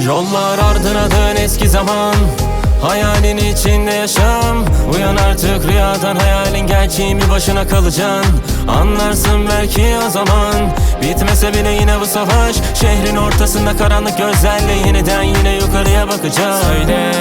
Yollar ardına dön eski zaman. Hayalin içinde yaşam. Uyan artık rüyadan hayalin gerçeğin bir başına kalacaksın. Anlarsın belki o zaman. Bitmese bile yine bu savaş. Şehrin ortasında karanlık gözlerle Yeniden yine yukarıya bakacağız. Söyle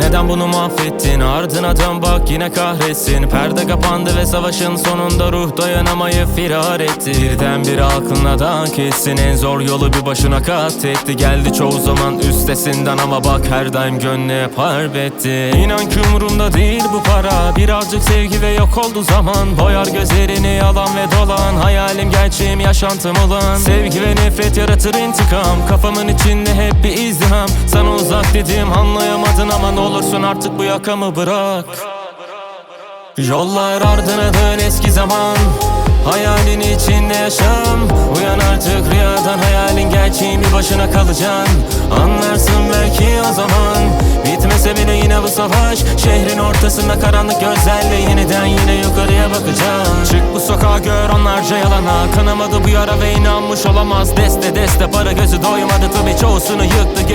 neden bunu mahvettin? Ardına dön bak yine kahretsin. Perde kapandı ve savaşın sonunda Ruh dayanamayıp firar etti. Birdenbire aklına da kessin En zor yolu bir başına kat etti. Geldi çoğu zaman üstesinden Ama bak her daim gönlü hep harp etti İnan ki umurumda değil bu para. Birazcık sevgi ve yok oldu zaman. Boyar gözlerini yalan ve dolan. Hayalim gerçeğim yaşantım olan. Sevgi ve nefret yaratır intikam. Kafamın içinde hep bir izdiham. Sana uzak dedim anlayamadın ama ne olursun artık bu yakamı bırak. Yollar ardına dön eski zaman. Hayalin içinde yaşam. Uyan artık rüyadan hayalin gerçeğin bir başına kalacaksın? Anlarsın belki o zaman. Bitmese bile yine bu savaş. Şehrin ortasında karanlık gözlerle Yeniden yine yukarıya bakacağım. Çık bu sokağa gör onlarca yalana. Kanamadı bu yara ve inanmış olamaz. Deste deste para gözü doymadı. Tabi yıktı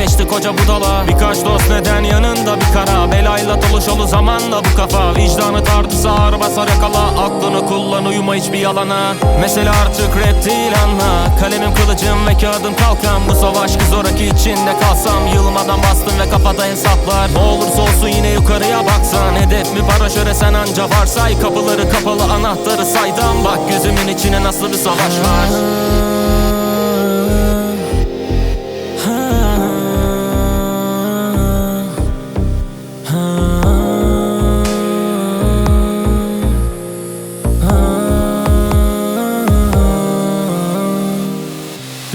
geçti koca budala. Birkaç dost neden yanında? Bir kara Belayla dolu zamanla bu kafa. Vicdanı tartısı ağır basar yakala. Aklını kullan uyuma hiçbir yalana. Mesele artık rap değil anla. Kalemim kılıcım ve kağıdım kalkan. Bu savaş ki zoraki içinde kalsam Yılmadan bastım ve kafada hesaplar. Ne olursa olsun yine yukarıya baksan. Hedef mi para? Şöyle sen anca varsay. Kapıları kapalı anahtarı saydan Bak gözümün içine nasıl bir savaş var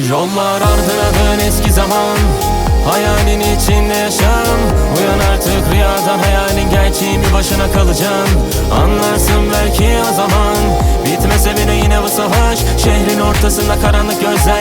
Yollar ardına dön eski zaman Hayalin içinde yaşam. Uyan artık rüyadan hayalin gerçeğin bir başına kalacaksın Anlarsın belki o zaman Bitmese bile yine bu savaş. Şehrin ortasında karanlık gözlerle